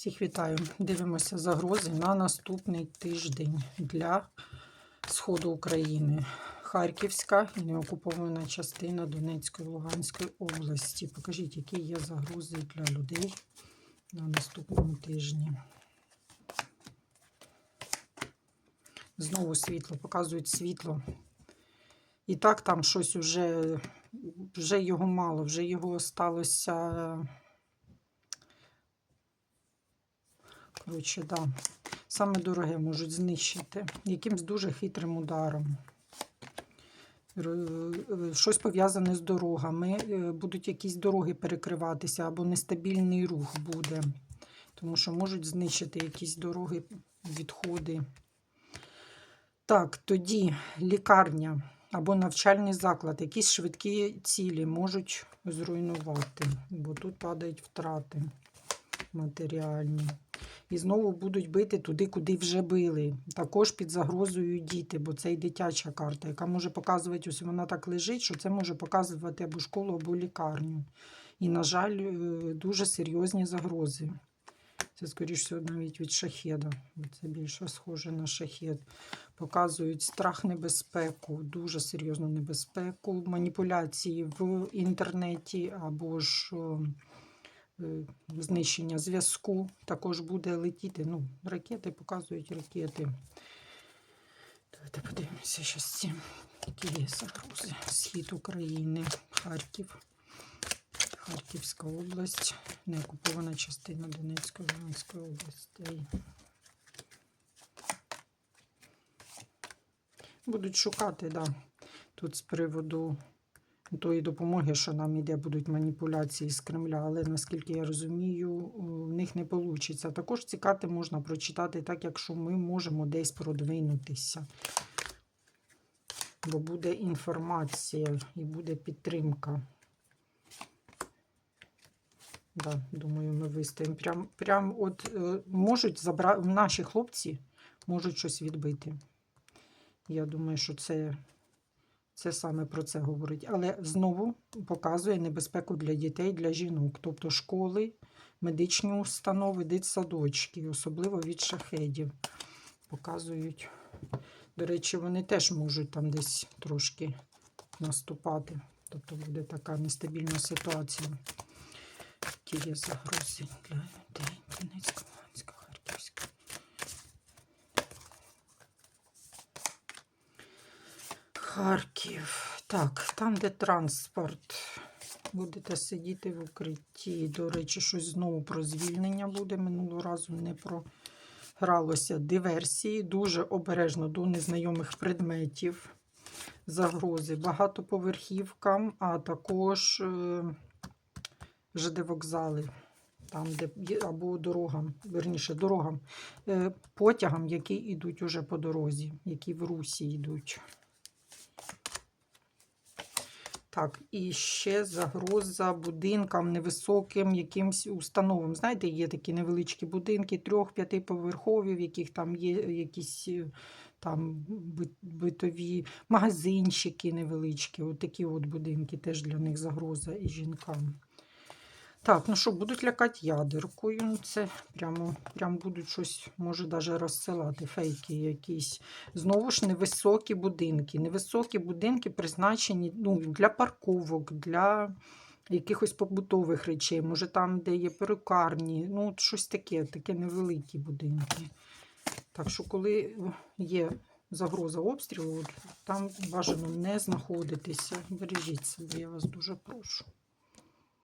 Всіх вітаю. Дивимося загрози на наступний тиждень для Сходу України. Харківська і неокупована частина Донецької Луганської області. Покажіть, які є загрози для людей на наступному тижні. Знову світло, показують світло. І так там щось вже, вже його мало, вже його сталося. Коротше, да. Саме дороге можуть знищити якимсь дуже хитрим ударом. Щось пов'язане з дорогами. е, Будуть якісь дороги перекриватися або нестабільний рух буде. Тому що можуть знищити якісь дороги, відходи. Так, тоді лікарня або навчальний заклад, якісь швидкі цілі можуть зруйнувати, бо тут падають втрати матеріальні. І знову будуть бити туди, куди вже били. Також під загрозою діти, бо це й дитяча карта, яка може показувати, ось вона так лежить, що це може показувати або школу, або лікарню. І, на жаль, е, дуже серйозні загрози. Це, скоріш навіть від шахеда. Це більше схоже на шахед. Показують страх, небезпеку, дуже серйозну небезпеку, маніпуляції в інтернеті або ж знищення зв'язку також буде летіти. Ну, ракети показують ракети. Давайте подивимося зараз ці, які є загрози. Схід України, Харків, Харківська область, неокупована частина Донецької Луганської областей. Будуть шукати, да. Тут з приводу тої допомоги, що нам іде, будуть маніпуляції з Кремля, але наскільки я розумію, в них не вийде. Також ці карти можна прочитати так, якщо ми можемо десь продвинутися. Бо буде інформація і буде підтримка. Да, думаю, ми вистоїмо. Прям, прям от е, можуть забрати наші хлопці можуть щось відбити. Я думаю, що це, це саме про це говорить. Але знову показує небезпеку для дітей, для жінок, тобто школи, медичні установи, дитсадочки, особливо від шахедів. Показують. До речі, вони теж можуть там десь трошки наступати. Тобто буде така нестабільна ситуація. Які є загрози для людей. Харків. Так, там, де транспорт. Будете сидіти в укритті. До речі, щось знову про звільнення буде. Минулого разу не програлося диверсії. Дуже обережно до незнайомих предметів. Загрози багатоповерхівкам, а також е, ЖД вокзали. Там, де або дорогам, верніше, дорогам, е, потягам, які йдуть уже по дорозі, які в русі йдуть. Так, і ще загроза будинкам невисоким якимсь установам. Знаєте, є такі невеличкі будинки, трьох-п'ятиповерхові, в яких там є якісь е, там битові магазинчики невеличкі. От такі от будинки теж для них загроза і жінкам. Так, ну що, будуть лякати ядеркою. Ну, це прямо, прямо будуть щось, може, навіть розсилати, фейки якісь. Знову ж невисокі будинки. Невисокі будинки призначені ну, для парковок, для якихось побутових речей. Може, там, де є перукарні, ну, щось таке, таке невеликі будинки. Так що, коли є загроза обстрілу, там бажано не знаходитися. Бережіть себе, я вас дуже прошу.